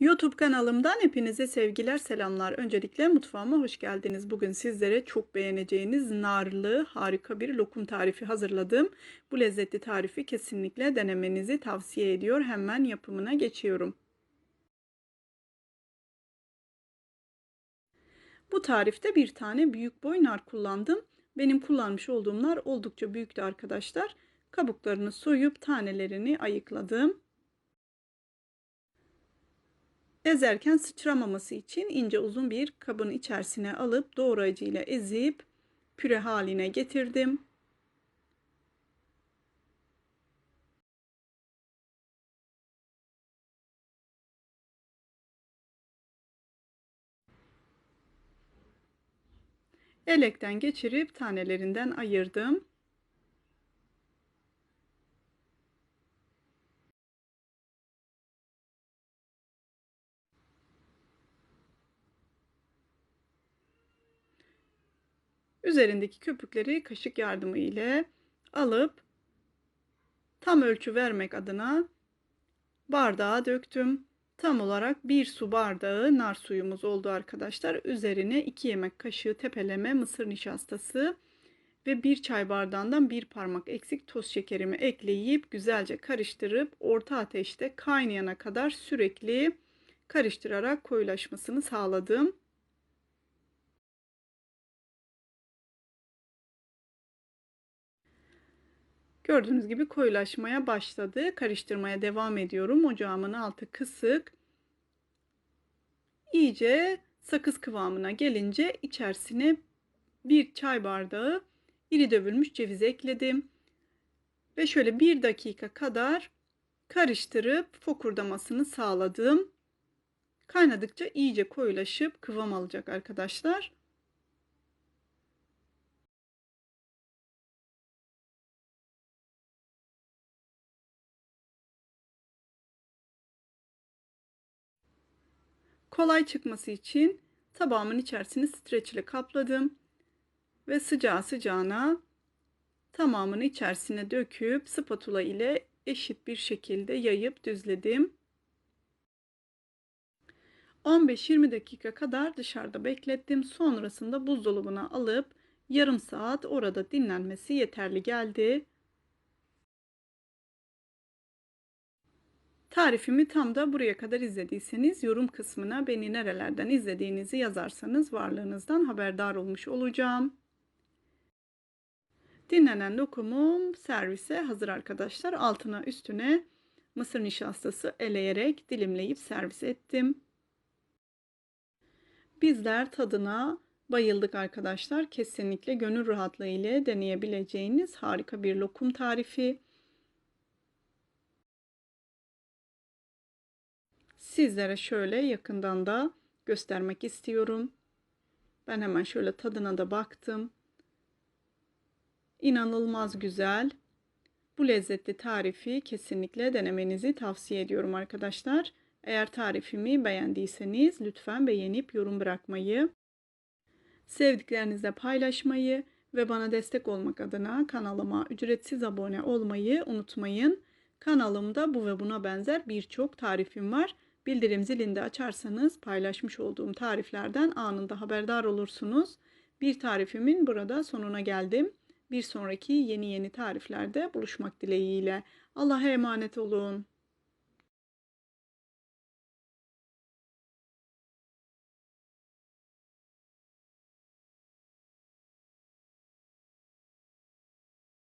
YouTube kanalımdan hepinize sevgiler, selamlar. Öncelikle mutfağıma hoş geldiniz. Bugün sizlere çok beğeneceğiniz narlı harika bir lokum tarifi hazırladım. Bu lezzetli tarifi kesinlikle denemenizi tavsiye ediyor. Hemen yapımına geçiyorum. Bu tarifte bir tane büyük boy nar kullandım. Benim kullanmış olduğum nar oldukça büyüktü arkadaşlar. Kabuklarını soyup tanelerini ayıkladım. Ezerken sıçramaması için ince uzun bir kabın içerisine alıp doğrayıcı ile ezip püre haline getirdim. Elekten geçirip tanelerinden ayırdım. Üzerindeki köpükleri kaşık yardımı ile alıp tam ölçü vermek adına bardağa döktüm. Tam olarak bir su bardağı nar suyumuz oldu arkadaşlar. Üzerine 2 yemek kaşığı tepeleme mısır nişastası ve bir çay bardağından bir parmak eksik toz şekerimi ekleyip güzelce karıştırıp orta ateşte kaynayana kadar sürekli karıştırarak koyulaşmasını sağladım. Gördüğünüz gibi koyulaşmaya başladı. Karıştırmaya devam ediyorum. Ocağımın altı kısık. İyice sakız kıvamına gelince içerisine bir çay bardağı iri dövülmüş ceviz ekledim. Ve şöyle bir dakika kadar karıştırıp fokurdamasını sağladım. Kaynadıkça iyice koyulaşıp kıvam alacak arkadaşlar. Kolay çıkması için tabağımın içerisini streç ile kapladım ve sıcağı sıcağına tamamını içerisine döküp spatula ile eşit bir şekilde yayıp düzledim. 15-20 dakika kadar dışarıda beklettim. Sonrasında buzdolabına alıp yarım saat orada dinlenmesi yeterli geldi. Tarifimi tam da buraya kadar izlediyseniz yorum kısmına beni nerelerden izlediğinizi yazarsanız varlığınızdan haberdar olmuş olacağım. Dinlenen lokumum servise hazır arkadaşlar. Altına üstüne mısır nişastası eleyerek dilimleyip servis ettim. Bizler tadına bayıldık arkadaşlar. Kesinlikle gönül rahatlığı ile deneyebileceğiniz harika bir lokum tarifi. Sizlere şöyle yakından da göstermek istiyorum. Ben hemen şöyle tadına da baktım. İnanılmaz güzel. Bu lezzetli tarifi kesinlikle denemenizi tavsiye ediyorum arkadaşlar. Eğer tarifimi beğendiyseniz lütfen beğenip yorum bırakmayı, sevdiklerinizle paylaşmayı ve bana destek olmak adına kanalıma ücretsiz abone olmayı unutmayın. Kanalımda bu ve buna benzer birçok tarifim var. Bildirim zilini de açarsanız paylaşmış olduğum tariflerden anında haberdar olursunuz. Bir tarifimin burada sonuna geldim. Bir sonraki yeni yeni tariflerde buluşmak dileğiyle. Allah'a emanet olun.